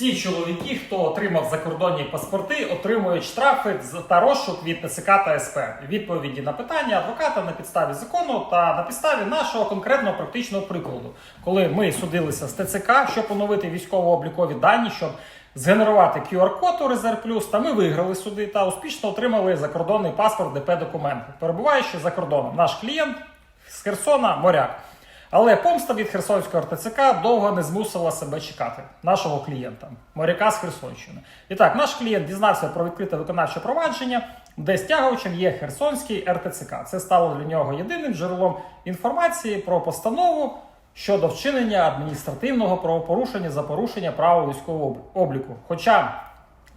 Всі чоловіки, хто отримав закордонні паспорти, отримують штрафи та розшук від ТЦК та СП. Відповіді на питання адвоката на підставі закону та на підставі нашого конкретного практичного прикладу, коли ми судилися з ТЦК, щоб оновити військово-облікові дані, щоб згенерувати QR-код у Резерв Плюс, та ми виграли суди та успішно отримали закордонний паспорт ДП документи, перебуваючи за кордоном. Наш клієнт з Херсона моряк. Але помста від Херсонського РТЦК довго не змусила себе чекати нашого клієнта, моряка з Херсонщини. І так, наш клієнт дізнався про відкрите виконавче провадження, де стягувачем є Херсонський РТЦК. Це стало для нього єдиним джерелом інформації про постанову щодо вчинення адміністративного правопорушення за порушення права військового обліку. Хоча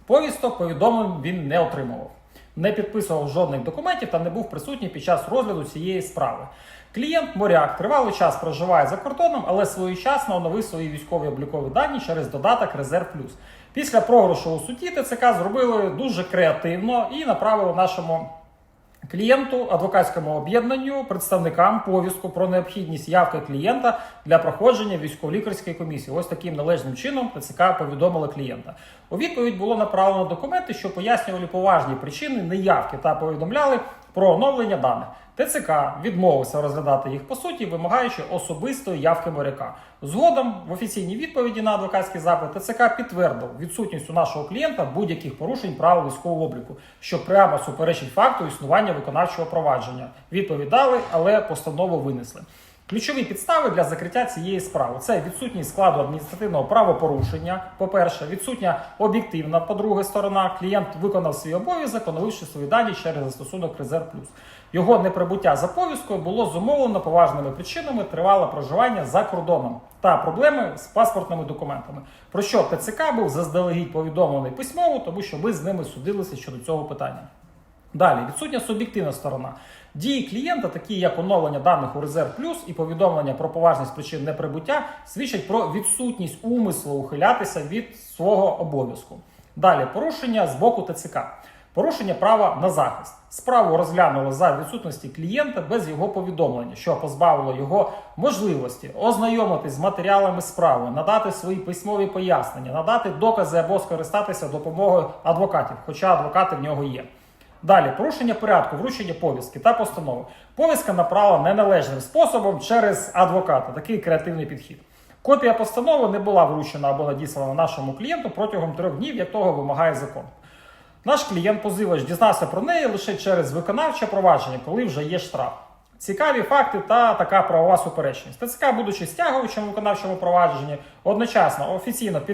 повісток повідомлень він не отримував не підписував жодних документів та не був присутній під час розгляду цієї справи. Клієнт моряк тривалий час проживає за кордоном, але своєчасно оновив свої військові облікові дані через додаток Резерв Плюс. Після програшу у суді ТЦК зробили дуже креативно і направили нашому клієнту, адвокатському об'єднанню, представникам повістку про необхідність явки клієнта для проходження військово-лікарської комісії. Ось таким належним чином ТЦК повідомила клієнта. У відповідь було направлено документи, що пояснювали поважні причини неявки та повідомляли про оновлення даних. ТЦК відмовився розглядати їх по суті, вимагаючи особистої явки моряка. Згодом в офіційній відповіді на адвокатський запит ТЦК підтвердив відсутність у нашого клієнта будь-яких порушень правил військового обліку, що прямо суперечить факту існування виконавчого провадження. Відповідали, але постанову винесли. Ключові підстави для закриття цієї справи це відсутність складу адміністративного правопорушення. По-перше, відсутня об'єктивна, по-друге, сторона. Клієнт виконав свій обов'язок, оновивши свої дані через застосунок Резерв Плюс. Його неприбуття за повісткою було зумовлено поважними причинами тривале проживання за кордоном та проблеми з паспортними документами. Про що ТЦК був заздалегідь повідомлений письмово, тому що ми з ними судилися щодо цього питання. Далі відсутня суб'єктивна сторона. Дії клієнта, такі як оновлення даних у Резерв Плюс і повідомлення про поважність причин неприбуття, свідчать про відсутність умислу ухилятися від свого обов'язку. Далі порушення з боку ТЦК. Порушення права на захист. Справу розглянули за відсутності клієнта без його повідомлення, що позбавило його можливості ознайомитись з матеріалами справи, надати свої письмові пояснення, надати докази або скористатися допомогою адвокатів, хоча адвокати в нього є. Далі порушення порядку, вручення повістки та постанови. Повістка направлена неналежним способом через адвоката. Такий креативний підхід. Копія постанови не була вручена або надіслана нашому клієнту протягом трьох днів, як того вимагає закон. Наш клієнт позивач дізнався про неї лише через виконавче провадження, коли вже є штраф. Цікаві факти та така правова суперечність. ТЦК, будучи стягувачем виконавчому провадженні, одночасно офіційно